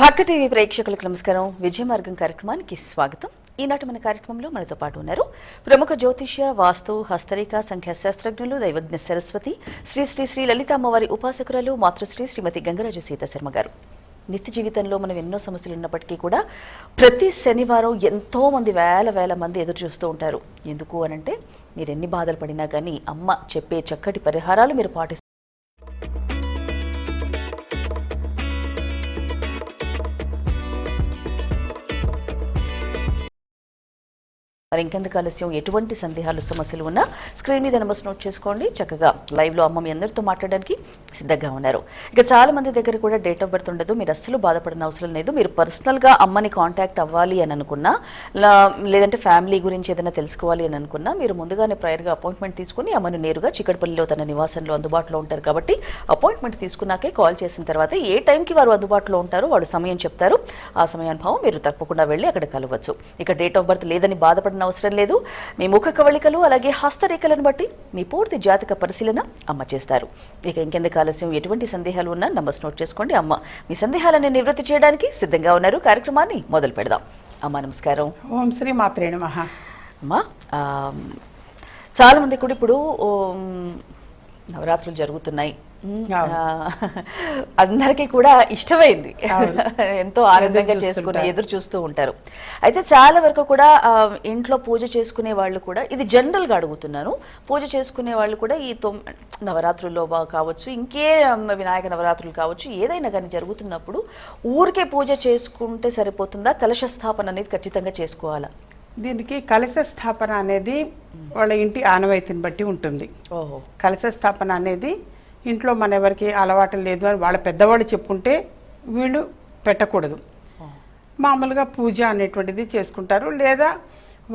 భక్తి టీవీ ప్రేక్షకులకు నమస్కారం. విజయ మార్గం కార్యక్రమానికి స్వాగతం. ఈనాటి మన కార్యక్రమంలో మనతో పాటు ఉన్నారు ప్రముఖ జ్యోతిష్య వాస్తు హస్తరేఖ సంఖ్యా శాస్త్రజ్ఞులు దైవజ్ఞ సరస్వతి శ్రీ శ్రీ శ్రీ లలిత అమ్మవారి ఉపాసకురాలు మాతృశ్రీ శ్రీమతి గంగరాజు సీతశర్మ గారు. నిత్య జీవితంలో మనం ఎన్నో సమస్యలు ఉన్నప్పటికీ కూడా ప్రతి శనివారం ఎంతో మంది వేల వేల మంది ఎదురు చూస్తూ ఉంటారు. ఎందుకు అనంటే మీరు ఎన్ని బాధలు పడినా కానీ అమ్మ చెప్పే చక్కటి పరిహారాలు మీరు పాటిస్తూ మరి ఇంకెందుకు ఆలస్యం? ఎటువంటి సందేహాలు సమస్యలు ఉన్నా స్క్రీన్ మీద నెంబర్స్ నోట్ చేసుకోండి. చక్కగా లైవ్లో అమ్మ మీ అందరితో మాట్లాడడానికి సిద్ధంగా ఉన్నారు. ఇక చాలా మంది దగ్గర కూడా డేట్ ఆఫ్ బర్త్ ఉండదు. మీరు అస్సలు బాధపడిన అవసరం లేదు. మీరు పర్సనల్గా అమ్మని కాంటాక్ట్ అవ్వాలి అని అనుకున్నా లేదంటే ఫ్యామిలీ గురించి ఏదైనా తెలుసుకోవాలి అని అనుకున్నా మీరు ముందుగానే ప్రయర్గా అపాయింట్మెంట్ తీసుకుని అమ్మను నేరుగా చిక్కడపల్లిలో తన నివాసంలో అందుబాటులో ఉంటారు కాబట్టి అపాయింట్మెంట్ తీసుకున్నాకే కాల్ చేసిన తర్వాత ఏ టైంకి వారు అందుబాటులో ఉంటారో వాడు సమయం చెప్తారు. ఆ సమయానుభావం మీరు తప్పకుండా వెళ్ళి అక్కడ కలవచ్చు. ఇక డేట్ ఆఫ్ బర్త్ లేదని బాధపడిన అవసరం లేదు. మీ ముఖ కవళికలు అలాగే హస్తరేఖలను బట్టి మీ పూర్తి జాతక పరిశీలన అమ్మ చేస్తారు. ఇక ఇంకెందుకు ఆలస్యం. ఎటువంటి సందేహాలు ఉన్నా నంబర్స్ నోట్ చేసుకోండి. అమ్మ మీ సందేహాలను నివృత్తి చేయడానికి సిద్ధంగా ఉన్నారు. కార్యక్రమాన్ని మొదలు పెడదాం. అమ్మ నమస్కారం. ఓం శ్రీ మాత్రే నమః. అమ్మా ఆ, చాలా మంది కూడా ఇప్పుడు నవరాత్రులు జరుగుతున్నాయి. అందరికీ కూడా ఇష్టమైంది. ఎంతో ఆనందంగా చేసుకుని. ఎదురు చూస్తూ ఉంటారు. అయితే చాలా వరకు కూడా ఇంట్లో పూజ చేసుకునే వాళ్ళు కూడా ఇది జనరల్గా అడుగుతున్నాను. పూజ చేసుకునే వాళ్ళు కూడా ఈ తొమ్ నవరాత్రుల్లో కావచ్చు ఇంకే వినాయక నవరాత్రులు కావచ్చు ఏదైనా కానీ జరుగుతున్నప్పుడు ఊరికే పూజ చేసుకుంటే సరిపోతుందా? కలశ స్థాపన అనేది ఖచ్చితంగా చేసుకోవాలా? దీనికి కలశ స్థాపన అనేది వాళ్ళ ఇంటి ఆనవాయితీని బట్టి ఉంటుంది. ఓహో. కలశ స్థాపన అనేది ఇంట్లో మన ఎవరికి అలవాటు లేదు అని వాళ్ళ పెద్దవాళ్ళు చెప్పుంటే వీళ్ళు పెట్టకూడదు. మామూలుగా పూజ అనేటువంటిది చేసుకుంటారు. లేదా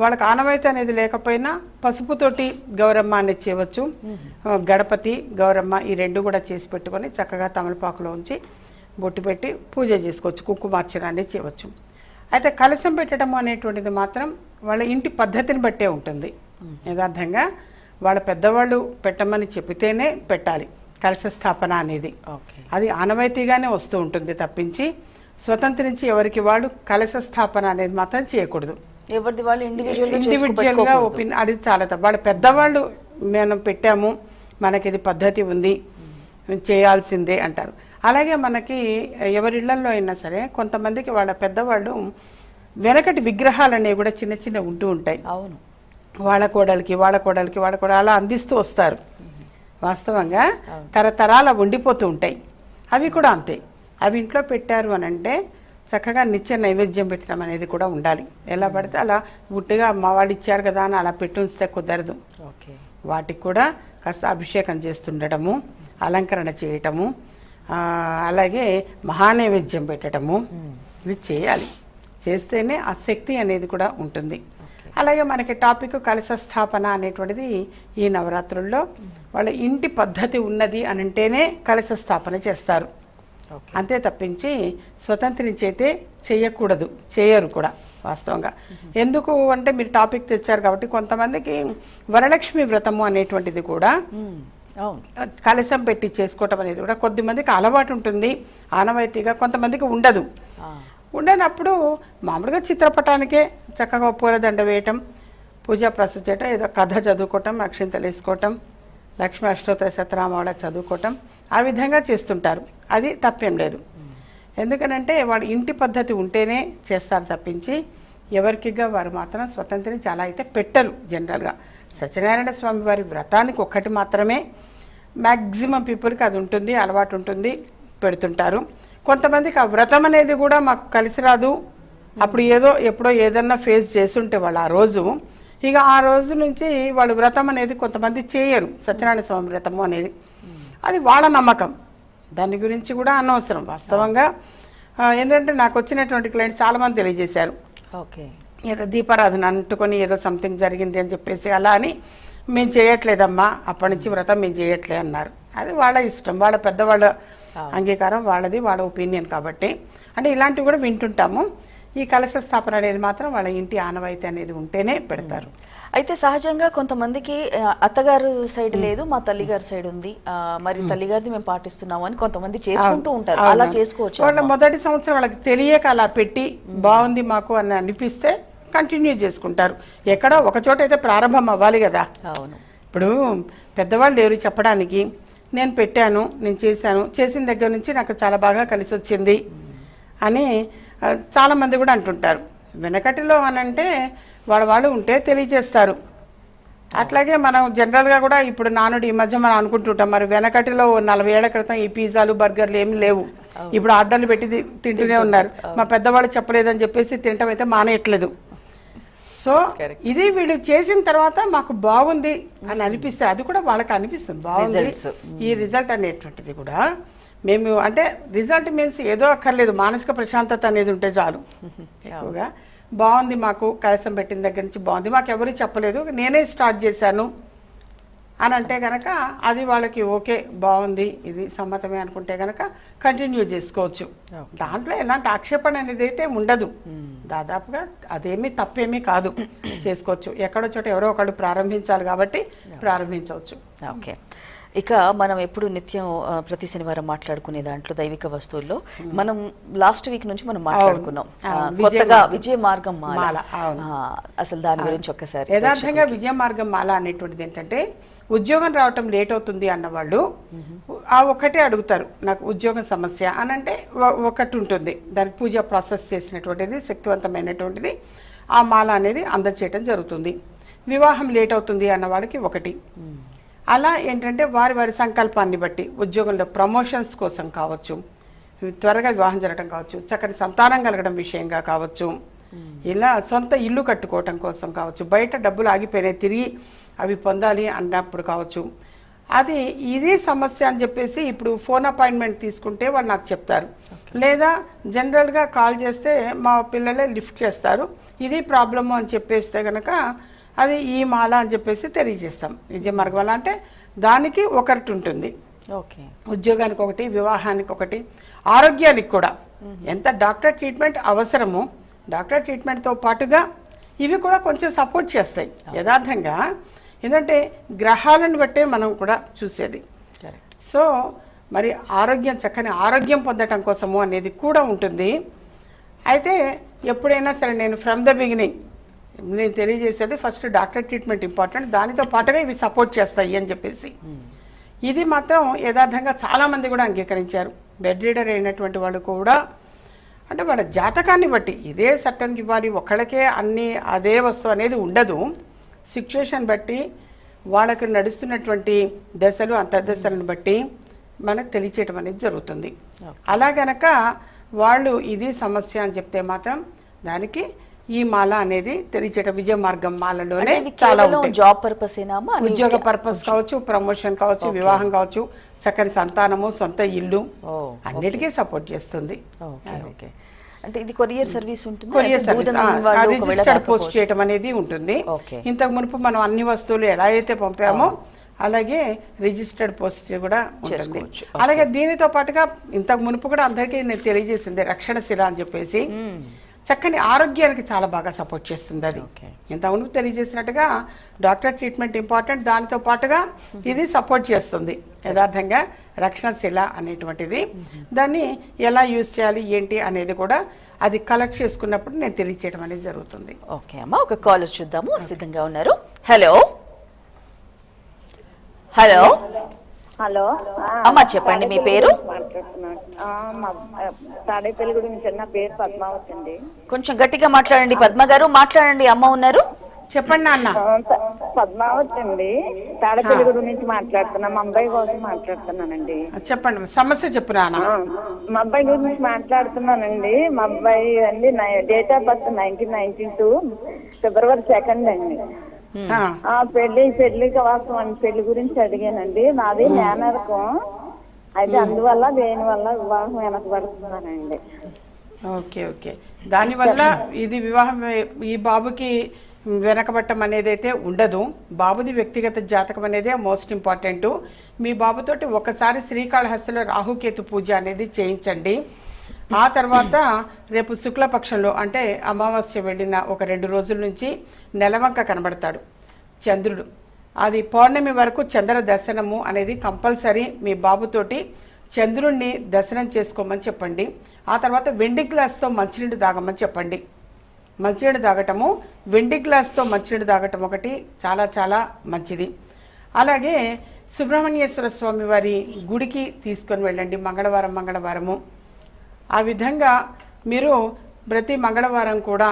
వాళ్ళకి ఆనవాయితీ అనేది లేకపోయినా పసుపుతోటి గౌరమ్మ అనేది చేయవచ్చు గణపతి గౌరమ్మ ఈ రెండు కూడా చేసి పెట్టుకొని చక్కగా తమలపాకులో ఉంచి బొట్టు పెట్టి పూజ చేసుకోవచ్చు. కుంకుమార్చన అనేది చేయవచ్చు. అయితే కలశం పెట్టడం అనేటువంటిది మాత్రం వాళ్ళ ఇంటి పద్ధతిని బట్టే ఉంటుంది. యథార్థంగా వాళ్ళ పెద్దవాళ్ళు పెట్టమని చెబితేనే పెట్టాలి. కలశ స్థాపన అనేది. ఓకే. అది ఆనవాయితీగానే వస్తూ ఉంటుంది తప్పించి స్వతంత్రించి ఎవరికి వాళ్ళు కలశ స్థాపన అనేది మాత్రం చేయకూడదు. ఎవరిది వాళ్ళు ఇండివిజువల్ ఇండివిజువల్గా ఒపీనియన్ అది చాలా తప్పు. వాళ్ళ పెద్దవాళ్ళు మేము పెట్టాము మనకి ఇది పద్ధతి ఉంది చేయాల్సిందే అంటారు. అలాగే మనకి ఎవరి ఇళ్ళలో అయినా సరే కొంతమందికి వాళ్ళ పెద్దవాళ్ళు వెనకటి విగ్రహాలు అనేవి కూడా చిన్న చిన్న ఉంటూ ఉంటాయి. అవును. వాళ్ళ కోడలికి వాళ్ళ కోడలికి వాళ్ళ కోడలు అలా అందిస్తూ వస్తారు. వాస్తవంగా తరతరాల ఉండిపోతూ ఉంటాయి. అవి కూడా అంతే. అవి ఇంట్లో పెట్టారు అని అంటే చక్కగా నిత్య నైవేద్యం పెట్టడం అనేది కూడా ఉండాలి. ఎలా పడితే అలా గుట్టుగా మా వాళ్ళు ఇచ్చారు కదా అని అలా పెట్టి ఉంచితే కుదరదు. ఓకే. వాటికి కూడా కాస్త అభిషేకం చేస్తుండటము అలంకరణ చేయటము అలాగే మహానైవేద్యం పెట్టడము ఇవి చేయాలి. చేస్తేనే ఆ శక్తి అనేది కూడా ఉంటుంది. అలాగే మనకి టాపిక్ కలశ స్థాపన అనేటువంటిది ఈ నవరాత్రుల్లో వాళ్ళ ఇంటి పద్ధతి ఉన్నది అని అంటేనే కలశ స్థాపన చేస్తారు. అంతే తప్పించి స్వతంత్రించైతే చేయకూడదు చేయరు కూడా వాస్తవంగా. ఎందుకు అంటే మీరు టాపిక్ తెచ్చారు కాబట్టి కొంతమందికి వరలక్ష్మి వ్రతము అనేటువంటిది కూడా కలశం పెట్టి చేసుకోవటం అనేది కూడా కొద్దిమందికి అలవాటు ఉంటుంది. ఆనవాయితీగా కొంతమందికి ఉండదు. ఉండనప్పుడు మామూలుగా చిత్రపటానికే చక్కగా పూలదండ వేయటం పూజా ప్రస చేయటం ఏదో కథ చదువుకోవటం అక్షింతలు వేసుకోవటం లక్ష్మీ అష్టోత్తర శతనామాల చదువుకోవటం ఆ విధంగా చేస్తుంటారు. అది తప్పేం లేదు. ఎందుకనంటే వాడు ఇంటి పద్ధతి ఉంటేనే చేస్తారు తప్పించి ఎవరికిగా వారు మాత్రం స్వతంత్రం చాలా అయితే పెట్టరు జనరల్గా. సత్యనారాయణ స్వామి వారి వ్రతానికి ఒక్కటి మాత్రమే. మ్యాక్సిమం పీపుల్కి అది ఉంటుంది అలవాటు ఉంటుంది పెడుతుంటారు. కొంతమందికి ఆ వ్రతం అనేది కూడా మాకు కలిసి రాదు. అప్పుడు ఏదో ఎప్పుడో ఏదన్నా ఫేస్ చేస్తుంటే వాళ్ళు ఆ రోజు. ఇక ఆ రోజు నుంచి వాళ్ళు వ్రతం అనేది కొంతమంది చేయరు సత్యనారాయణ స్వామి వ్రతము అనేది. అది వాళ్ళ నమ్మకం. దాని గురించి కూడా అనవసరం. వాస్తవంగా ఎందుకంటే ఏంటంటే నాకు వచ్చినటువంటి క్లయింట్స్ చాలామంది తెలియజేశారు. ఓకే. ఏదో దీపారాధన అంటుకొని ఏదో సంథింగ్ జరిగింది అని చెప్పేసి అలా అని మేము చేయట్లేదమ్మా అప్పటి నుంచి వ్రతం మేము చేయట్లే అన్నారు. అది వాళ్ళ ఇష్టం. వాళ్ళ పెద్దవాళ్ళ అంగీకారం వాళ్ళది వాళ్ళ ఒపీనియన్ కాబట్టి. అంటే ఇలాంటివి కూడా వింటుంటాము. ఈ కలశ స్థాపన అనేది మాత్రం వాళ్ళ ఇంటి ఆనవాయితీ అనేది ఉంటేనే పెడతారు. అయితే సహజంగా కొంతమందికి అత్తగారు సైడ్ లేదు మా తల్లిగారి సైడ్ ఉంది. మరి తల్లిగారిది మేము పాటిస్తున్నాము అని కొంతమంది చేసుకుంటూ ఉంటారు. అలా. చేసుకోవచ్చు వాళ్ళ మొదటి సంవత్సరం వాళ్ళకి తెలియక అలా పెట్టి బాగుంది మాకు అని అనిపిస్తే కంటిన్యూ చేసుకుంటారు. ఎక్కడో ఒక చోట అయితే ప్రారంభం అవ్వాలి కదా. అవును. ఇప్పుడు పెద్దవాళ్ళు ఎవరు చెప్పడానికి నేను పెట్టాను నేను చేశాను చేసిన దగ్గర నుంచి నాకు చాలా బాగా కలిసి వచ్చింది అని ఆ, చాలా మంది కూడా అంటుంటారు. వెనకటిలో అని అంటే వాళ్ళ వాళ్ళు ఉంటే తెలియజేస్తారు. అట్లాగే మనం జనరల్గా కూడా ఇప్పుడు నానుడు ఈ మధ్య మనం అనుకుంటుంటాం మరి వెనకటిలో నలభై ఏళ్ళ క్రితం ఈ పిజ్జాలు బర్గర్లు ఏమి లేవు. ఇప్పుడు ఆర్డర్లు పెట్టి తింటూనే ఉన్నారు. మా పెద్దవాళ్ళు చెప్పలేదని చెప్పేసి తినటం అయితే మానేయట్లేదు. సో. ఇది వీళ్ళు చేసిన తర్వాత మాకు బాగుంది అని అనిపిస్తే అది కూడా వాళ్ళకి అనిపిస్తుంది. బాగుంది. ఈ రిజల్ట్ అనేటువంటిది కూడా. మేము అంటే రిజల్ట్ మీన్స్ ఏదో అక్కర్లేదు. మానసిక ప్రశాంతత అనేది ఉంటే చాలు. ఎక్కువగా. బాగుంది మాకు కలసం పెట్టిన దగ్గర నుంచి బాగుంది. మాకు ఎవరు చెప్పలేదు. నేనే స్టార్ట్ చేశాను. అని అంటే గనక అది వాళ్ళకి ఓకే బాగుంది ఇది సమ్మతమే అనుకుంటే గనక కంటిన్యూ చేసుకోవచ్చు. దాంట్లో ఎలాంటి ఆక్షేపణ అనేది అయితే ఉండదు దాదాపుగా అదేమీ తప్పేమీ కాదు. చేసుకోవచ్చు. ఎక్కడో చోట ఎవరో ఒకళ్ళు ప్రారంభించాలి కాబట్టి ప్రారంభించవచ్చు. ఓకే. ఇక మనం ఎప్పుడు నిత్యం ప్రతి శనివారం మాట్లాడుకునే దాంట్లో దైవిక వస్తువుల్లో మనం లాస్ట్ వీక్ నుంచి మనం మాట్లాడుకున్నాం. కొత్తగా విజయ మార్గం మాల. అసలు దాని గురించి ఒక్కసారి యథార్థంగా విజయ మార్గం మాల అనేటువంటిది ఏంటంటే ఉద్యోగం రావటం లేట్ అవుతుంది అన్నవాళ్ళు ఆ ఒక్కటే అడుగుతారు నాకు ఉద్యోగం సమస్య అని అంటే ఒకటి ఉంటుంది. దానికి పూజ ప్రాసెస్ చేసినటువంటిది శక్తివంతమైనటువంటిది ఆ మాల అనేది అందచేయటం జరుగుతుంది. వివాహం లేట్ అవుతుంది అన్న వాళ్ళకి ఒకటి. అలా ఏంటంటే వారి వారి సంకల్పాన్ని బట్టి ఉద్యోగంలో ప్రమోషన్స్ కోసం కావచ్చు త్వరగా వివాహం జరగడం కావచ్చు చక్కటి సంతానం కలగడం విషయంగా కావచ్చు ఇలా సొంత ఇల్లు కట్టుకోవటం కోసం కావచ్చు బయట డబ్బులు ఆగిపోయినాయి తిరిగి అవి పొందాలి అన్నప్పుడు కావచ్చు. అది ఇదే సమస్య అని చెప్పేసి ఇప్పుడు ఫోన్ అపాయింట్మెంట్ తీసుకుంటే వాళ్ళు నాకు చెప్తారు. లేదా జనరల్గా కాల్ చేస్తే మా పిల్లలే లిఫ్ట్ చేస్తారు. ఇది ప్రాబ్లము అని చెప్పేస్తే గనక అది ఈ మాల అని చెప్పేసి తెలియజేస్తాం. విజయ మార్గం అంటే దానికి ఒకటి ఉంటుంది. ఓకే. ఉద్యోగానికి ఒకటి వివాహానికి ఒకటి ఆరోగ్యానికి కూడా. ఎంత డాక్టర్ ట్రీట్మెంట్ అవసరమో డాక్టర్ ట్రీట్మెంట్తో పాటుగా ఇవి కూడా కొంచెం సపోర్ట్ చేస్తాయి. యథార్థంగా ఎందుకంటే గ్రహాలను బట్టే మనం కూడా చూసేది. సో మరి ఆరోగ్యం చక్కని ఆరోగ్యం పొందటం కోసము అనేది కూడా ఉంటుంది. అయితే ఎప్పుడైనా సరే నేను ఫ్రమ్ ద బిగినింగ్ నేను తెలియజేసేది ఫస్ట్ డాక్టర్ ట్రీట్మెంట్ ఇంపార్టెంట్ దానితో పాటుగా ఇవి సపోర్ట్ చేస్తాయి అని చెప్పేసి. ఇది మాత్రం యథార్థంగా చాలామంది కూడా అంగీకరించారు. బెడ్ రీడర్ అయినటువంటి వాళ్ళు కూడా. అంటే వాళ్ళ జాతకాన్ని బట్టి ఇదే సట్టన్కి ఇవ్వాలి ఒకళ్ళకే అన్ని అదే వస్తువు అనేది ఉండదు. సిచ్యుయేషన్ బట్టి వాళ్ళకి నడుస్తున్నటువంటి దశలు అంతర్దశలను బట్టి మనకు తెలియచేయటం అనేది జరుగుతుంది. అలా గనక వాళ్ళు ఇది సమస్య అని చెప్తే మాత్రం దానికి ఈ మాల అనేది తెలియచేయటం విజయ మార్గం మాలలోనే చాలా జాబ్ పర్పస్ ఉద్యోగ పర్పస్ కావచ్చు ప్రమోషన్ కావచ్చు వివాహం కావచ్చు చక్కని సంతానము సొంత ఇల్లు అన్నిటికీ సపోర్ట్ చేస్తుంది. ఓకే. అంటే ఇది కొరియర్ సర్వీస్ ఉంటుంది. కొరియర్ సర్వీస్ రిజిస్టర్డ్ పోస్ట్ చేయటం అనేది ఉంటుంది. ఇంతకు మునుపు మనం అన్ని వస్తువులు ఎలా అయితే పంపామో అలాగే రిజిస్టర్డ్ పోస్ట్ కూడా ఉంటుంది. అలాగే దీనితో పాటుగా ఇంతకు మునుపు కూడా అందరికీ నేను తెలియజేసింది రక్షణ శిల అని చెప్పేసి. చక్కని ఆరోగ్యానికి చాలా బాగా సపోర్ట్ చేస్తుంది అది. ఓకే. ఇంత మునుపు తెలియజేసినట్టుగా డాక్టర్ ట్రీట్మెంట్ ఇంపార్టెంట్ దానితో పాటుగా ఇది సపోర్ట్ చేస్తుంది. యథార్థంగా రక్షణ శిల అనేటువంటిది. దాన్ని ఎలా యూజ్ చేయాలి ఏంటి అనేది కూడా అది కలెక్ట్ చేసుకున్నప్పుడు నేను తెలియచేయడం అనేది జరుగుతుంది. ఓకే అమ్మా ఒక కాలర్ చూద్దాము. సిద్ధంగా ఉన్నారు. Hello hello hello? అమ్మా, చెప్పండి మీ పేరు? తాడేపల్లి గురించి నా పేరు పద్మావతి అండి. కొంచెం గట్టిగా మాట్లాడండి పద్మ గారు. మాట్లాడండి అమ్మ ఉన్నారు. చెప్పండి నాన్న. పద్మావతి అండి. తాడేపల్లి గురించి మాట్లాడుతున్నా మా అబ్బాయి కోసం మాట్లాడుతున్నానండి. చెప్పండి సమస్య చెప్పు నాన్న. మా అబ్బాయి గురించి మాట్లాడుతున్నానండి. మా అబ్బాయి అండి date of birth nineteen ninety two February second అండి. పెళ్ళి పెళ్ళి కోసం అండి పెళ్ళి గురించి అడిగానండి. నాది మేనరకం. అయితే అందువల్ల దేనివల్ల వివాహం వెనకబడుతున్నానండి ఓకే ఓకే. దానివల్ల ఇది వివాహం ఈ బాబుకి వెనకబట్టం అనేది అయితే ఉండదు. బాబుది వ్యక్తిగత జాతకం అనేదే మోస్ట్ ఇంపార్టెంట్. మీ బాబుతోటి ఒకసారి శ్రీకాళహస్తిలో రాహుకేతు పూజ అనేది చేయించండి. ఆ తర్వాత రేపు శుక్లపక్షంలో అంటే అమావాస్య వెళ్ళిన ఒక రెండు రోజుల నుంచి నెలవంక కనబడతాడు చంద్రుడు. అది పౌర్ణమి వరకు చంద్ర దర్శనము అనేది కంపల్సరీ మీ బాబుతోటి చంద్రుణ్ణి దర్శనం చేసుకోమని చెప్పండి. ఆ తర్వాత వెండి గ్లాస్తో మంచినీళ్ళు తాగమని చెప్పండి. మంచినీళ్ళు తాగటము వెండి గ్లాస్తో మంచినీళ్ళు తాగటం ఒకటి చాలా చాలా మంచిది. అలాగే సుబ్రహ్మణ్యేశ్వర స్వామి వారి గుడికి తీసుకొని వెళ్ళండి మంగళవారం మంగళవారము. ఆ విధంగా మీరు ప్రతి మంగళవారం కూడా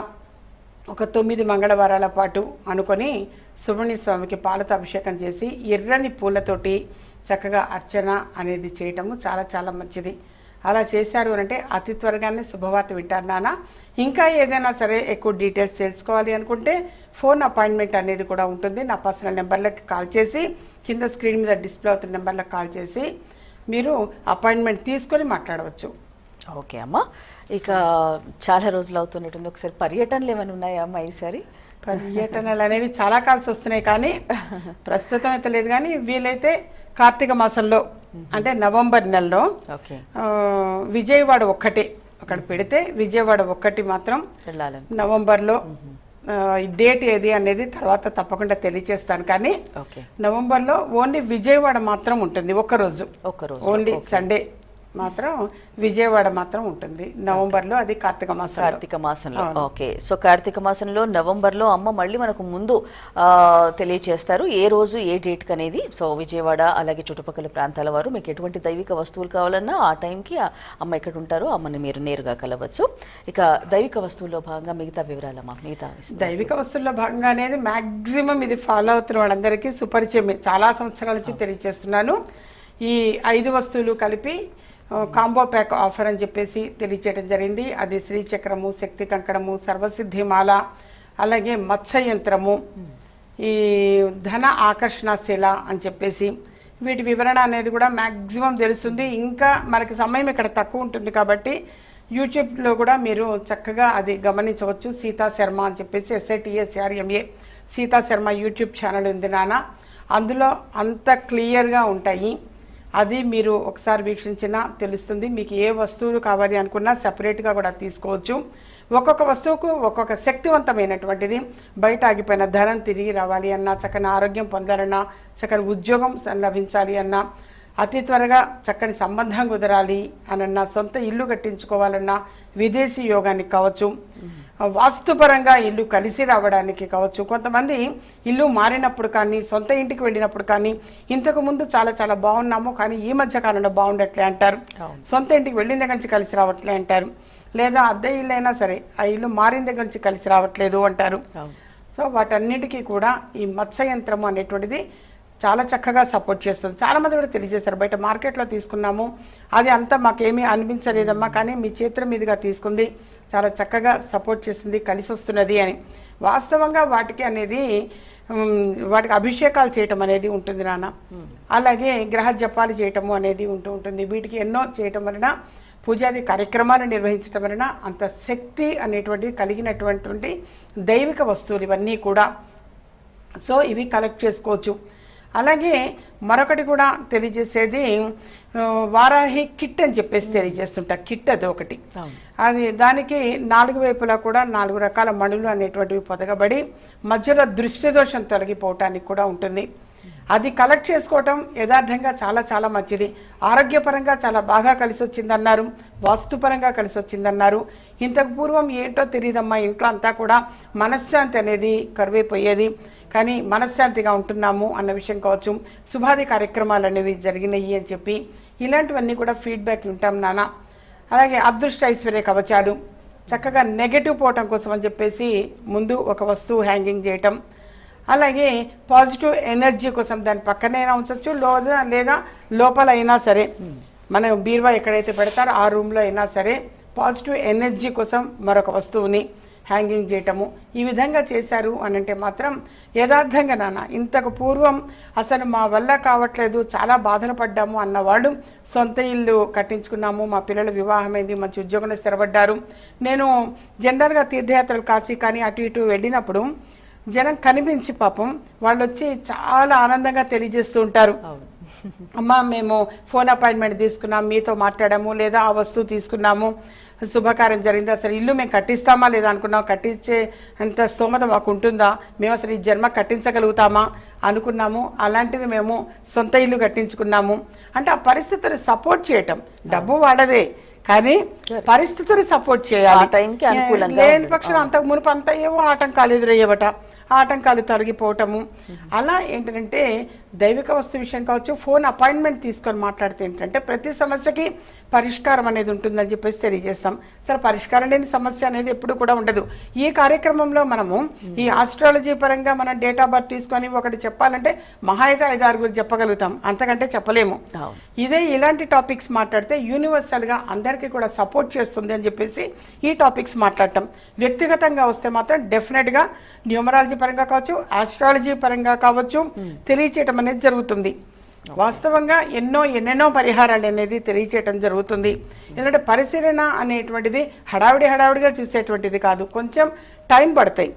ఒక తొమ్మిది మంగళవారాల పాటు అనుకొని సుబ్రహ్మణ్య స్వామికి పాలతో అభిషేకం చేసి ఎర్రని పూలతోటి చక్కగా అర్చన అనేది చేయటము చాలా చాలా మంచిది. అలా చేశారు అంటే అతి త్వరగానే శుభవార్త వింటారు నాన్న. ఇంకా ఏదైనా సరే ఎక్కువ డీటెయిల్స్ తెలుసుకోవాలి అనుకుంటే ఫోన్ అపాయింట్మెంట్ అనేది కూడా ఉంటుంది. నా పర్సనల్ నెంబర్లకి కాల్ చేసి కింద స్క్రీన్ మీద డిస్ప్లే అవుతున్న నెంబర్లకు కాల్ చేసి మీరు అపాయింట్మెంట్ తీసుకొని మాట్లాడవచ్చు. ఓకే అమ్మా. ఇక చాలా రోజులు అవుతున్నట్టుంది. ఒకసారి పర్యటనలు ఏమైనా ఉన్నాయా అమ్మా ఈసారి? పర్యటనలు అనేవి చాలా కాల్సి వస్తున్నాయి కానీ ప్రస్తుతం అయితే లేదు కానీ వీలైతే కార్తీక మాసంలో అంటే నవంబర్ నెలలో విజయవాడ ఒక్కటే అక్కడ పెడితే విజయవాడ ఒక్కటి మాత్రం నవంబర్లో డేట్ ఏది అనేది తర్వాత తప్పకుండా తెలియజేస్తాను కానీ ఓకే. నవంబర్లో ఓన్లీ విజయవాడ మాత్రం ఉంటుంది ఒక్కరోజు. Only Sunday. మాత్రం విజయవాడ మాత్రం ఉంటుంది. నవంబర్లో అది కార్తీక మాసం కార్తీక మాసంలో. ఓకే. సో కార్తీక మాసంలో నవంబర్లో అమ్మ మళ్ళీ మనకు ముందు తెలియచేస్తారు ఏ రోజు ఏ డేట్ అనేది. సో విజయవాడ అలాగే చుట్టుపక్కల ప్రాంతాల వారు మీకు ఎటువంటి దైవిక వస్తువులు కావాలన్నా ఆ టైంకి అమ్మ ఎక్కడ ఉంటారో అమ్మని మీరు నేరుగా కలవచ్చు. ఇక దైవిక వస్తువుల్లో భాగంగా మిగతా వివరాలమ్మా మిగతా దైవిక వస్తువుల్లో భాగంగా అనేది మాక్సిమం ఇది ఫాలో అవుతున్న వాళ్ళందరికీ సుపరిచయం. చాలా సంవత్సరాల నుంచి తెలియజేస్తున్నాను ఈ ఐదు వస్తువులు కలిపి కాంబో ప్యాక్ ఆఫర్ అని చెప్పేసి తెలియచేయడం జరిగింది. అది శ్రీచక్రము శక్తి కంకణము సర్వసిద్ధిమాల అలాగే మత్స్య యంత్రము ఈ ధన ఆకర్షణ శిల అని చెప్పేసి వీటి వివరణ అనేది కూడా మ్యాక్సిమం తెలుస్తుంది. ఇంకా మనకి సమయం ఇక్కడ తక్కువ ఉంటుంది కాబట్టి యూట్యూబ్లో కూడా మీరు చక్కగా అది గమనించవచ్చు. సీతా శర్మ అని చెప్పేసి SITSRMA Seeta Sharma YouTube channel ఉంది నాన్న. అందులో అంత క్లియర్గా ఉంటాయి. అది మీరు ఒకసారి వీక్షించినా తెలుస్తుంది. మీకు ఏ వస్తువులు కావాలి అనుకున్నా సపరేట్గా కూడా తీసుకోవచ్చు. ఒక్కొక్క వస్తువుకు ఒక్కొక్క శక్తివంతమైనటువంటిది. బయట ఆగిపోయిన ధనం తిరిగి రావాలి అన్నా చక్కని ఆరోగ్యం పొందాలన్నా చక్కని ఉద్యోగం లభించాలి అన్నా అతి త్వరగా చక్కని సంబంధం కుదరాలి అనన్నా సొంత ఇల్లు కట్టించుకోవాలన్నా విదేశీ యోగానికి కావచ్చు. వాస్తుపరంగా ఇల్లు కలిసి రావడానికి కావచ్చు. కొంతమంది ఇల్లు మారినప్పుడు కానీ సొంత ఇంటికి వెళ్ళినప్పుడు కానీ ఇంతకు ముందు చాలా చాలా బాగున్నాము కానీ ఈ మధ్య కాలంలో బాగుండట్లే అంటారు. సొంత ఇంటికి వెళ్ళిన దగ్గర నుంచి కలిసి రావట్లే అంటారు. లేదా అద్దె ఇల్లు అయినా సరే ఆ ఇల్లు మారిన దగ్గర నుంచి కలిసి రావట్లేదు అంటారు. సో వాటన్నిటికీ కూడా ఈ మత్స్య యంత్రము అనేటువంటిది చాలా చక్కగా సపోర్ట్ చేస్తుంది. చాలామంది కూడా తెలియజేస్తారు బయట మార్కెట్లో తీసుకున్నాము. అది అంతా మాకేమీ అనిపించలేదమ్మా కానీ మీ చేతుల మీదుగా తీసుకుంది. చాలా చక్కగా సపోర్ట్ చేస్తుంది కలిసి వస్తున్నది అని. వాస్తవంగా వాటికి అనేది వాటికి అభిషేకాలు చేయటం అనేది ఉంటుంది నాన్న. అలాగే గ్రహ జపాలు చేయటము అనేది ఉంటూ ఉంటుంది. వీటికి ఎన్నో చేయటం వలన పూజాది కార్యక్రమాలు నిర్వహించడం వలన అంత శక్తి అనేటువంటి కలిగినటువంటి దైవిక వస్తువులు ఇవన్నీ కూడా. సో ఇవి కలెక్ట్ చేసుకోవచ్చు. అలాగే మరొకటి కూడా తెలియజేసేది వారాహి కిట్ అని చెప్పేసి తెలియజేస్తుంటా. కిట్ అది ఒకటి. అది దానికి నాలుగు వైపులా కూడా నాలుగు రకాల మణులు అనేటువంటివి పొదగబడి మధ్యలో దృష్టి దోషం తొలగిపోవటానికి కూడా ఉంటుంది. అది కలెక్ట్ చేసుకోవటం యథార్థంగా చాలా చాలా మంచిది. ఆరోగ్యపరంగా చాలా బాగా కలిసి వచ్చిందన్నారు వాస్తుపరంగా కలిసి వచ్చిందన్నారు ఇంతకు పూర్వం ఏంటో తెలియదమ్మా ఇంట్లో అంతా కూడా మనశ్శాంతి అనేది కరువైపోయేది. కానీ మనశ్శాంతిగా ఉంటున్నాము అన్న విషయం కావచ్చు. శుభాది కార్యక్రమాలు అనేవి జరిగినాయి అని చెప్పి ఇలాంటివన్నీ కూడా ఫీడ్బ్యాక్ వింటాం నాన్న. అలాగే అదృష్ట ఐశ్వర్య కవచాలు. చక్కగా నెగటివ్ పోవటం కోసం అని చెప్పేసి ముందు ఒక వస్తువు హ్యాంగింగ్ చేయటం. అలాగే పాజిటివ్ ఎనర్జీ కోసం దాని పక్కనైనా ఉంచవచ్చు లేదా లేదా లోపల అయినా సరే. మనం బీరువా ఎక్కడైతే పెడతారో ఆ రూమ్లో అయినా సరే పాజిటివ్ ఎనర్జీ కోసం మరొక వస్తువుని. హ్యాంగింగ్ చేయటము ఈ విధంగా చేశారు అని అంటే మాత్రం యథార్థంగా నాన్న ఇంతకు పూర్వం అసలు మా వల్ల కావట్లేదు చాలా బాధలు పడ్డాము అన్నవాళ్ళు సొంత ఇల్లు కట్టించుకున్నాము మా పిల్లల వివాహమైంది మంచి ఉద్యోగంలో స్థిరపడ్డారు. నేను జనరల్గా తీర్థయాత్రలు కాశీ కానీ అటు ఇటు వెళ్ళినప్పుడు జనం కనిపించి పాపం వాళ్ళు వచ్చి చాలా ఆనందంగా తెలియజేస్తూ ఉంటారు. అమ్మా మేము ఫోన్ అపాయింట్మెంట్ తీసుకున్నాం మీతో మాట్లాడాము లేదా ఆ వస్తువు తీసుకున్నాము శుభకార్యం జరిగింది. అసలు ఇల్లు మేము కట్టిస్తామా లేదా అనుకున్నాం. కట్టించే అంత స్తోమత మాకు ఉంటుందా? మేము అసలు ఈ జన్మ కట్టించగలుగుతామా అనుకున్నాము. అలాంటిది మేము సొంత ఇల్లు కట్టించుకున్నాము. అంటే ఆ పరిస్థితిని సపోర్ట్ చేయటం. డబ్బు వాడదే. కానీ పరిస్థితులు సపోర్ట్ చేయాలి. లేని. పక్షం అంతకు మునుపు అంతా ఏవో ఆటంకాలు ఎదురయ్యవట. ఆటంకాలు తొలగిపోవటము. అలా ఏంటంటే దైవిక వస్తు విషయం కావచ్చు ఫోన్ అపాయింట్మెంట్ తీసుకొని మాట్లాడితే ఏంటంటే ప్రతి సమస్యకి పరిష్కారం అనేది ఉంటుందని చెప్పేసి తెలియజేస్తాం. సరే పరిష్కారం లేని సమస్య అనేది ఎప్పుడు కూడా ఉండదు. ఈ కార్యక్రమంలో మనము ఈ ఆస్ట్రాలజీ పరంగా మనం డేట్ ఆఫ్ బర్త్ తీసుకొని ఒకటి చెప్పాలంటే మహా అయితే ఐదు ఆరుగురు చెప్పగలుగుతాం. అంతకంటే చెప్పలేము. ఇదే ఇలాంటి టాపిక్స్ మాట్లాడితే యూనివర్సల్గా అందరికీ కూడా సపోర్ట్ చేస్తుంది అని చెప్పేసి ఈ టాపిక్స్ మాట్లాడటం. వ్యక్తిగతంగా వస్తే మాత్రం డెఫినెట్గా న్యూమరాలజీ పరంగా కావచ్చు ఆస్ట్రాలజీ పరంగా కావచ్చు తెలియచేయటం అనేది జరుగుతుంది. వాస్తవంగా ఎన్నో ఎన్నెన్నో పరిహారాలు అనేది తెలియచేయటం జరుగుతుంది. ఎందుకంటే పరిశీలన అనేటువంటిది హడావిడి హడావిడిగా చూసేటువంటిది కాదు. కొంచెం టైం పడతాయి.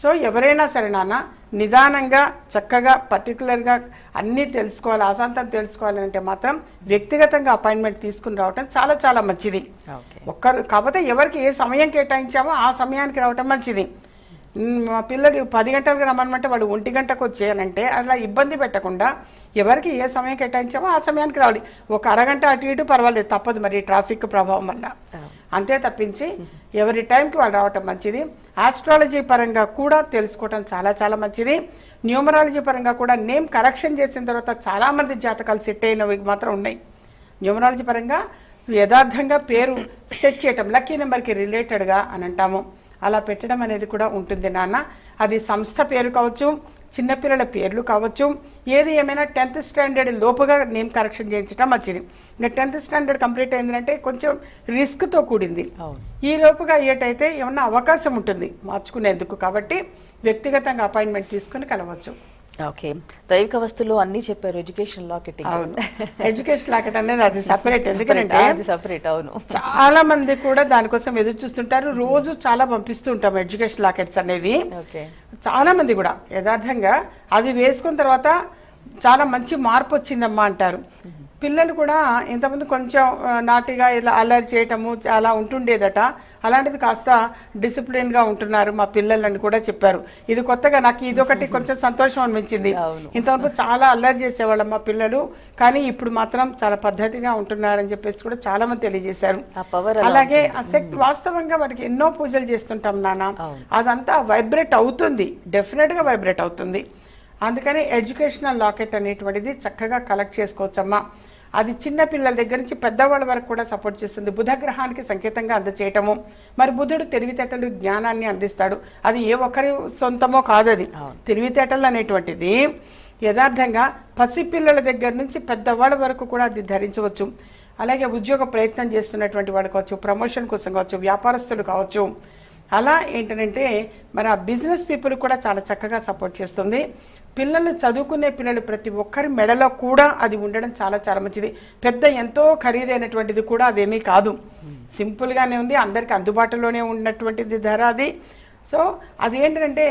సో ఎవరైనా సరే నాన్న నిదానంగా చక్కగా పర్టికులర్గా అన్నీ తెలుసుకోవాలి అశాంతం తెలుసుకోవాలి అంటే మాత్రం వ్యక్తిగతంగా అపాయింట్మెంట్ తీసుకుని రావటం చాలా చాలా మంచిది. ఒక్కరు కాకపోతే ఎవరికి ఏ సమయం కేటాయించామో ఆ సమయానికి రావటం మంచిది. మ్, పిల్లలు పది గంటలకు రమ్మనమంటే వాడు ఒంటి గంటకు వచ్చేయనంటే అలా ఇబ్బంది పెట్టకుండా ఎవరికి ఏ సమయం కేటాయించామో ఆ సమయానికి రావాలి. ఒక అరగంట అటు ఇటు పర్వాలేదు తప్పదు మరి ట్రాఫిక్ ప్రభావం వల్ల. అంతే తప్పించి ఎవరి టైంకి వాళ్ళు రావటం మంచిది. ఆస్ట్రాలజీ పరంగా కూడా తెలుసుకోవటం చాలా చాలా మంచిది. న్యూమరాలజీ పరంగా కూడా నేమ్ కరెక్షన్ చేసిన తర్వాత చాలామంది జాతకాలు సెట్ అయినవి మాత్రం ఉన్నాయి. న్యూమరాలజీ పరంగా యథార్థంగా పేరు సెట్ చేయటం లక్కీ నెంబర్కి రిలేటెడ్గా అని అంటాము. అలా పెట్టడం అనేది కూడా ఉంటుంది నాన్న. అది సంస్థ పేరు కావచ్చు చిన్నపిల్లల పేర్లు కావచ్చు ఏది ఏమైనా టెన్త్ స్టాండర్డ్ లోపుగా నేమ్ కరెక్షన్ చేయించడం మంచిది. ఇంకా టెన్త్ స్టాండర్డ్ కంప్లీట్ అయిందంటే కొంచెం రిస్క్తో కూడింది. ఈ లోపుగా అయ్యేటైతే ఏమన్నా అవకాశం ఉంటుంది మార్చుకునేందుకు కాబట్టి వ్యక్తిగతంగా అపాయింట్మెంట్ తీసుకుని కలవచ్చు. ఓకే దైవిక వస్తువులు అన్ని చెప్పారు ఎడ్యుకేషన్ లాకెటింగ్ అవును. ఎడ్యుకేషన్ లాకెట్ అనేది అది సపరేట్ ఎందుకంటే అది సపరేట్ అవును. చాలా మంది కూడా దానికోసం ఎదురు చూస్తుంటారు. రోజు చాలా పంపిస్తూ ఉంటాం ఎడ్యుకేషన్ లాకెట్స్ అనేవి. చాలా మంది కూడా యథార్థంగా అది వేసుకున్న తర్వాత చాలా మంచి మార్పు వచ్చిందమ్మా అంటారు. పిల్లలు కూడా ఇంతకుముందు కొంచెం నాటిగా ఇలా అల్లరి చేయటము అలా ఉంటుండేదట. అలాంటిది కాస్త డిసిప్లిన్గా ఉంటున్నారు మా పిల్లలని కూడా చెప్పారు. ఇది కొత్తగా నాకు ఇదొకటి కొంచెం సంతోషం అనిపించింది. ఇంతవరకు చాలా అల్లరి చేసేవాళ్ళం మా పిల్లలు కానీ ఇప్పుడు మాత్రం చాలా పద్ధతిగా ఉంటున్నారని చెప్పేసి కూడా చాలా మంది తెలియజేశారు. అలాగే ఆ శక్తి వాస్తవంగా వాటికి ఎన్నో పూజలు చేస్తుంటాం నాన్న. అదంతా వైబ్రేట్ అవుతుంది. డెఫినెట్గా వైబ్రేట్ అవుతుంది. అందుకని ఎడ్యుకేషనల్ లాకెట్ అనేటువంటిది చక్కగా కలెక్ట్ చేసుకోవచ్చమ్మా. అది చిన్న పిల్లల దగ్గర నుంచి పెద్దవాళ్ళ వరకు కూడా సపోర్ట్ చేస్తుంది. బుధ గ్రహానికి సంకేతంగా అందచేయటము. మరి బుధుడు తెలివితేటలు జ్ఞానాన్ని అందిస్తాడు. అది ఏ ఒక్కరి సొంతమో కాదు అది. తెలివితేటలు అనేటువంటిది యథార్థంగా పసిపిల్లల దగ్గర నుంచి పెద్దవాళ్ళ వరకు కూడా అది ధరించవచ్చు. అలాగే ఉద్యోగ ప్రయత్నం చేస్తున్నటువంటి వాడు కావచ్చు ప్రమోషన్ కోసం కావచ్చు వ్యాపారస్తులు కావచ్చు. అలా ఏంటంటే మరి ఆ బిజినెస్ పీపుల్ కూడా చాలా చక్కగా సపోర్ట్ చేస్తుంది. పిల్లలు చదువుకునే పిల్లలు ప్రతి ఒక్కరి మెడలో కూడా అది ఉండడం చాలా చాలా మంచిది. పెద్ద ఎంతో ఖరీదైనటువంటిది కూడా అదేమీ కాదు. సింపుల్గానే ఉంది అందరికి అందుబాటులోనే ఉన్నటువంటిది ధర అది. సో అది ఏంటంటే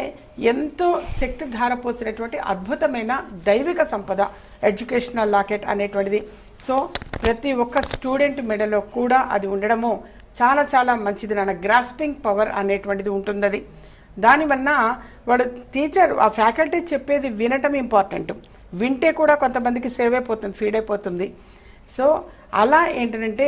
ఎంతో శక్తి ధార పోసినటువంటి అద్భుతమైన దైవిక సంపద ఎడ్యుకేషనల్ లాకెట్ అనేటువంటిది. సో ప్రతి ఒక్క స్టూడెంట్ మెడలో కూడా అది ఉండడము చాలా చాలా మంచిది. నాన్న గ్రాస్పింగ్ పవర్ అనేటువంటిది ఉంటుంది అది దానివల్ల వాడు టీచర్ ఆ ఫ్యాకల్టీ చెప్పేది వినటం ఇంపార్టెంట్. వింటే కూడా కొంతమందికి సేవ్ అయిపోతుంది ఫీడ్ అయిపోతుంది. సో అలా ఏంటంటే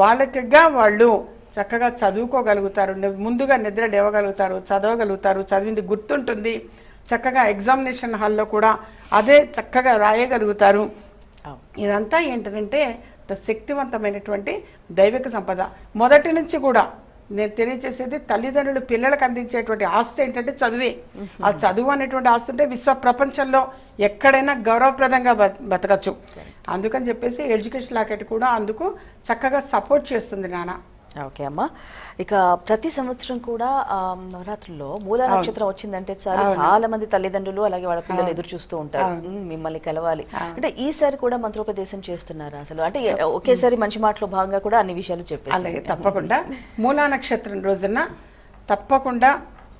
వాళ్ళకిగా వాళ్ళు చక్కగా చదువుకోగలుగుతారు ముందుగా నిద్ర లేవగలుగుతారు చదవగలుగుతారు చదివింది గుర్తుంటుంది. చక్కగా ఎగ్జామినేషన్ హాల్లో కూడా అదే చక్కగా రాయగలుగుతారు. ఇదంతా ఏంటంటే ద శక్తివంతమైనటువంటి దైవిక సంపద. మొదటి నుంచి కూడా నేను తెలియజేసేది తల్లిదండ్రులు పిల్లలకు అందించేటువంటి ఆస్తి ఏంటంటే చదువే. ఆ చదువు అనేటువంటి ఆస్తి ఉంటే విశ్వ ప్రపంచంలో ఎక్కడైనా గౌరవప్రదంగా బతకచ్చు. అందుకని చెప్పేసి ఎడ్యుకేషన్ లాకెట్ కూడా అందుకు చక్కగా సపోర్ట్ చేస్తుంది నాన్న. ఓకే అమ్మా. ఇక ప్రతి సంవత్సరం కూడా నవరాత్రుల్లో మూల నక్షత్రం వచ్చిందంటే చాలు. చాలా మంది తల్లిదండ్రులు అలాగే వాళ్ళ పిల్లలు ఎదురు చూస్తూ ఉంటారు. "ఉమ్, మిమ్మల్ని కలవాలి. అంటే ఈసారి కూడా మంత్రోపదేశం చేస్తున్నారా అసలు? అంటే ఒకేసారి మంచి మాటలో భాగంగా కూడా అన్ని విషయాలు చెప్పేసి అలాగే తప్పకుండా. మూలా నక్షత్రం రోజున తప్పకుండా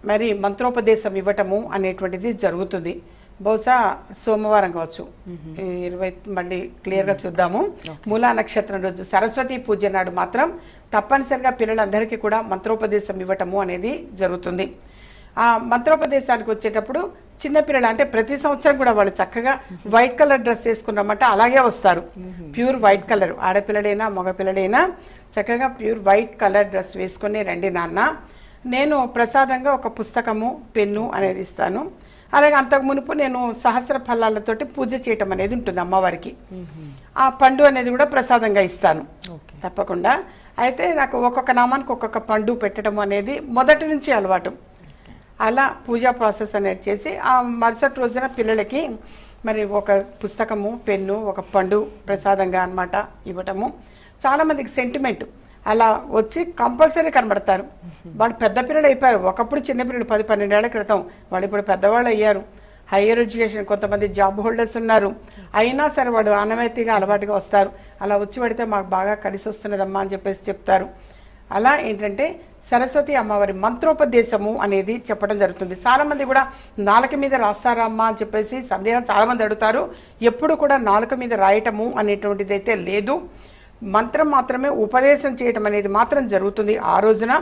మరి మంత్రోపదేశం ఇవ్వటము అనేటువంటిది జరుగుతుంది. బహుశా సోమవారం కావచ్చు. ఇరవై మళ్ళీ క్లియర్గా చూద్దాము. మూలా నక్షత్రం రోజు సరస్వతి పూజ నాడు మాత్రం తప్పనిసరిగా పిల్లలందరికీ కూడా మంత్రోపదేశం ఇవ్వటము అనేది జరుగుతుంది. ఆ మంత్రోపదేశానికి వచ్చేటప్పుడు చిన్నపిల్లలు అంటే ప్రతి సంవత్సరం కూడా వాళ్ళు చక్కగా వైట్ కలర్ డ్రెస్ వేసుకున్నామంటే అలాగే వస్తారు. Pure white colour. ఆడపిల్లడైనా మగపిల్లడైనా చక్కగా ప్యూర్ వైట్ కలర్ డ్రెస్ వేసుకొని రండి నాన్న. నేను ప్రసాదంగా ఒక పుస్తకము పెన్ను అనేది ఇస్తాను. అలాగే అంతకు మునుపు నేను సహస్ర ఫలాలతోటి పూజ చేయటం అనేది ఉంటుంది అమ్మవారికి. ఆ పండు అనేది కూడా ప్రసాదంగా ఇస్తాను. తప్పకుండా. అయితే నాకు ఒక్కొక్క నామానికి ఒక్కొక్క పండు పెట్టడం అనేది మొదటి నుంచి అలవాటు. అలా పూజా ప్రాసెస్ అనేది చేసి ఆ మరుసటి రోజున పిల్లలకి మరి ఒక పుస్తకము పెన్ను ఒక పండు ప్రసాదంగా అనమాట ఇవ్వటము. చాలామందికి సెంటిమెంట్ అలా వచ్చి కంపల్సరీ కనబడతారు. వాళ్ళు పెద్ద పిల్లలు అయిపోయారు. ఒకప్పుడు చిన్న పిల్లలు పది పన్నెండేళ్ళ క్రితం వాళ్ళు ఇప్పుడు పెద్దవాళ్ళు అయ్యారు. హయ్యర్ ఎడ్యుకేషన్ కొంతమంది జాబ్ హోల్డర్స్ ఉన్నారు. అయినా సరే వాడు ఆనవాయితీగా అలవాటుగా వస్తారు. అలా వచ్చి పడితే మాకు బాగా కలిసి వస్తున్నదమ్మా అని చెప్పేసి చెప్తారు. అలా ఏంటంటే సరస్వతి అమ్మవారి మంత్రోపదేశము అనేది చెప్పడం జరుగుతుంది. చాలామంది కూడా నాలుక మీద రాస్తారా అమ్మా అని చెప్పేసి సందేహం చాలామంది అడుగుతారు. ఎప్పుడు కూడా నాలుక మీద రాయటము అనేటువంటిది అయితే లేదు. మంత్రం మాత్రమే ఉపదేశం చేయటం అనేది మాత్రం జరుగుతుంది ఆ రోజున.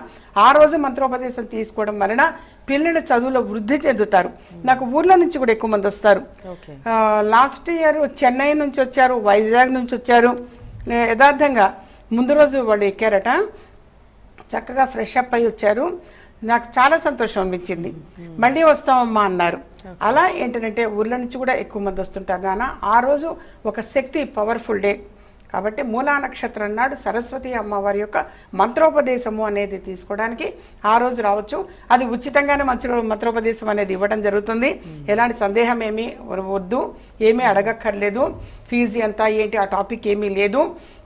ఆ రోజు మంత్రోపదేశం తీసుకోవడం వలన పిల్లలు చదువులో వృద్ధి చెందుతారు. నాకు ఊర్లో నుంచి కూడా ఎక్కువ మంది వస్తారు. లాస్ట్ ఇయర్ చెన్నై నుంచి వచ్చారు వైజాగ్ నుంచి వచ్చారు. యథార్థంగా ముందు రోజు వాళ్ళు ఎక్కారట. చక్కగా ఫ్రెష్ అప్ అయి వచ్చారు. నాకు చాలా సంతోషం అనిపించింది. మళ్ళీ వస్తామమ్మా అన్నారు. అలా ఏంటంటే ఊర్ల నుంచి కూడా ఎక్కువ మంది వస్తుంటారు నాన్న. ఆ రోజు ఒక శక్తి పవర్ఫుల్ డే. కాబట్టి మూలా నక్షత్రం నాడు సరస్వతి అమ్మవారి యొక్క మంత్రోపదేశము అనేది తీసుకోవడానికి ఆ రోజు రావచ్చు. అది ఉచితంగానే మంత్ర మంత్రోపదేశం అనేది ఇవ్వడం జరుగుతుంది. ఎలాంటి సందేహం ఏమీ వద్దు. ఏమీ అడగక్కర్లేదు. ఫీజు ఎంత ఏంటి ఆ టాపిక్ ఏమీ లేదు.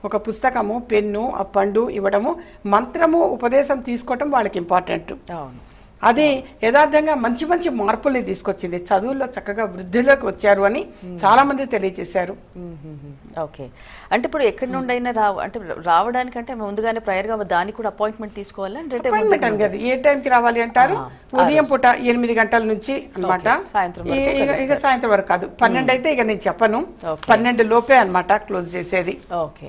ఒక పుస్తకము పెన్ను ఆ పండు ఇవ్వడము మంత్రము ఉపదేశం తీసుకోవటం వాళ్ళకి ఇంపార్టెంట్. అవును. అది యథార్థంగా మంచి మంచి మార్పుల్ని తీసుకొచ్చింది. చదువుల్లో చక్కగా వృద్ధిలోకి వచ్చారు అని చాలా మంది తెలియజేశారు. ఓకే. అంటే ఇప్పుడు ఎక్కడి నుండి అయినా రావ అంటే రావడానికంటే ముందుగానే prior గా దానికి కూడా అపాయింట్మెంట్ తీసుకోవాలా? అంటే అపాయింట్మెంట్ అని కదా ఏ టైంకి రావాలి అంటారు? ఉదయం పూట ఎనిమిది గంటల నుంచి వరకు ఇక- సాయంత్రం వరకు కాదు. పన్నెండు అయితే ఇక నేను చెప్పను. పన్నెండు లోపే అన్నమాట క్లోజ్ చేసేది. ఓకే.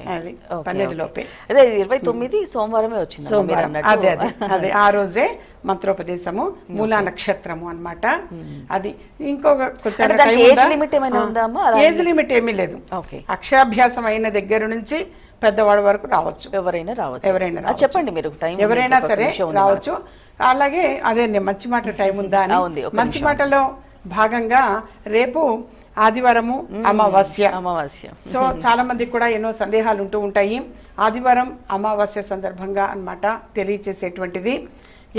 పన్నెండు. లోపే. అదే ఇరవై తొమ్మిది సోమవారమే వచ్చింది సోమవారం. అదే అదే. అదే ఆ రోజే మంత్రోపదేశము మూలా నక్షత్రము అన్నమాట. అది ఇంకొక కొంచెం ఏజ్ లిమిట్ ఏమీ లేదు. ఓకే. అక్షరాభ్యాసం అయిన దగ్గర నుంచి పెద్దవాడి వరకు రావచ్చు. ఎవరైనా రావచ్చు. ఎవరైనా. చెప్పండి మీరు టైం ఎవరైనా సరే రావచ్చు. అలాగే అదే మంచి మాట టైం ఉందా అని. మంచి. మాటలో భాగంగా రేపు ఆదివారము అమావాస్య. అమావాస్య. సో చాలా మందికి కూడా ఎన్నో సందేహాలు ఉంటూ ఉంటాయి. ఆదివారం అమావాస్య సందర్భంగా అన్నమాట తెలియచేసేటువంటిది.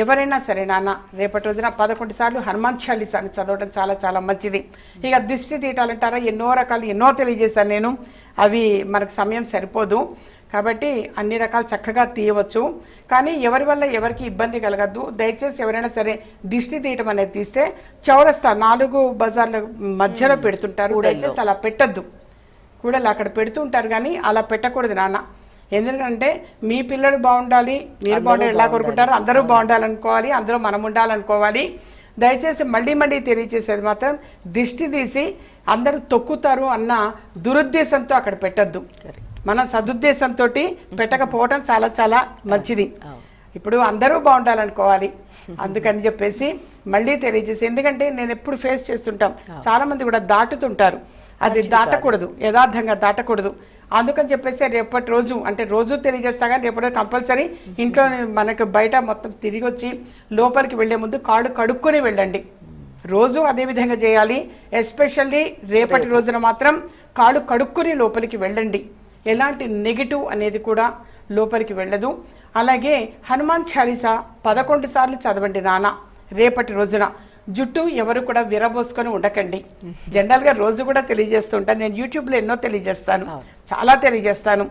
ఎవరైనా సరే నాన్న రేపటి రోజున పదకొండు సార్లు హనుమాన్ చాలీసాని చదవడం చాలా చాలా మంచిది. ఇక దిష్టి తీయటాలంటారా? ఎన్నో రకాలు ఎన్నో తెలియజేశాను నేను. అవి మనకు సమయం సరిపోదు. కాబట్టి అన్ని రకాలు చక్కగా తీయవచ్చు. కానీ ఎవరి వల్ల ఎవరికి ఇబ్బంది కలగద్దు. దయచేసి ఎవరైనా సరే దిష్టి తీయటం అనేది తీస్తే చౌరస్తా నాలుగు బజార్ల మధ్యలో పెడుతుంటారు. దయచేసి అలా పెట్టద్దు. కూడలు అక్కడ పెడుతూ ఉంటారు కానీ అలా పెట్టకూడదు నాన్న. ఎందుకంటే మీ పిల్లలు బాగుండాలి మీరు బాగుండాలి ఎలా కోరుకుంటారో అందరూ బాగుండాలనుకోవాలి అందరూ మనం ఉండాలనుకోవాలి. దయచేసి మళ్ళీ మళ్ళీ తెలియచేసేది మాత్రం దిష్టి తీసి అందరూ తొక్కుతారు అన్న దురుద్దేశంతో అక్కడ పెట్టద్దు. మన సదుద్దేశంతో పెట్టకపోవడం చాలా చాలా మంచిది. ఇప్పుడు అందరూ బాగుండాలనుకోవాలి. అందుకని చెప్పేసి మళ్ళీ తెలియజేసి ఎందుకంటే నేను ఎప్పుడు ఫేస్ చేస్తుంటాం. చాలా మంది కూడా దాటుతుంటారు. అది దాటకూడదు. యథార్థంగా దాటకూడదు. అందుకని చెప్పేసి రేపటి రోజు అంటే రోజు తెలియజేస్తా కానీ రేపటి కంపల్సరీ ఇంట్లో మనకు బయట మొత్తం తిరిగి వచ్చి లోపలికి వెళ్ళే ముందు కాళ్ళు కడుక్కొని వెళ్ళండి. రోజు అదే విధంగా చేయాలి. ఎస్పెషల్లీ రేపటి రోజున మాత్రం కాళ్ళు కడుక్కొని లోపలికి వెళ్ళండి. ఎలాంటి నెగిటివ్ అనేది కూడా లోపలికి వెళ్ళదు. అలాగే హనుమాన్ చాలీసా పదకొండు సార్లు చదవండి నాన్న రేపటి రోజున. జుట్టు ఎవరు కూడా విరబోసుకొని ఉండకండి. జనరల్గా రోజు కూడా తెలియజేస్తుంటాను నేను యూట్యూబ్లో ఎన్నో తెలియజేస్తాను. చాలా తెలియజేస్తాను.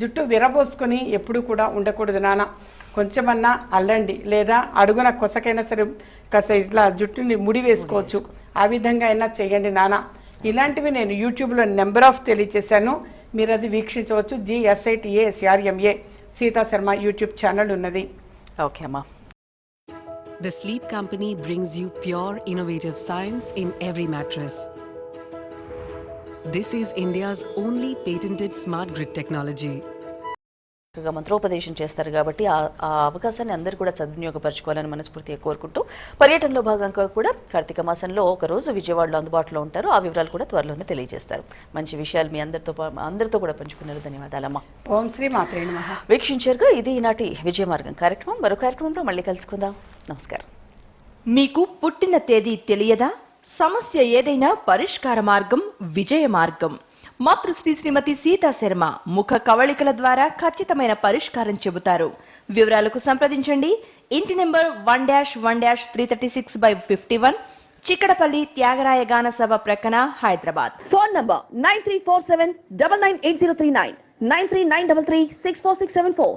జుట్టు విరబోసుకొని ఎప్పుడు కూడా ఉండకూడదు నాన్న. కొంచెమన్నా అల్లండి లేదా అడుగున కొసకైనా సరే కాస్త ఇట్లా జుట్టుని ముడి వేసుకోవచ్చు ఆ విధంగా అయినా చేయండి నాన్న. ఇలాంటివి నేను యూట్యూబ్లో నెంబర్ ఆఫ్ తెలియచేశాను. మీరు అది వీక్షించవచ్చు. GSITA SRMA Seeta Sharma YouTube channel ఉన్నది. ఓకే అమ్మా. The Sleep Company brings you pure, innovative science in every mattress. This is India's only patented smart grid technology మంత్రోపదేశం చేస్తారు కాబట్టి ఆ ఆ అవకాశాన్ని అందరూ కూడా సద్వినియోగపరచుకోవాలని మనస్ఫూర్తిగా కోరుకుంటూ పర్యటనలో భాగంగా కూడా కార్తీక మాసంలో ఒక రోజు విజయవాడలో అందుబాటులో ఉంటారు. ఆ వివరాలు కూడా త్వరలోనే తెలియజేస్తారు. మంచి విషయాలు మీ అందరితో పా- అందరితో కూడా పంచుకున్నారు ధన్యవాదాలమ్మా. ఓం శ్రీ మాత్రే వీక్షించారుగా ఇది ఈనాటి విజయ మార్గం కార్యక్రమం. మరో కార్యక్రమంలో మళ్ళీ కలుసుకుందాం. నమస్కారం. మీకు పుట్టిన తేదీ తెలియదా? సమస్య ఏదైనా పరిష్కార మార్గం విజయ మార్గం. మాతృశ్రీ శ్రీమతి సీతా శర్మ ముఖ కవళికల ద్వారా ఖచ్చితమైన పరిష్కారం చెబుతారు. వివరాలకు సంప్రదించండి. ఇంటి number one dash one dash three thirty six by fifty one Chikkadpally Thyagaraya Gana Sabha ప్రక్కన Hyderabad. Phone number nine three four seven double nine eight zero three nine nine three nine double three six four six seven four.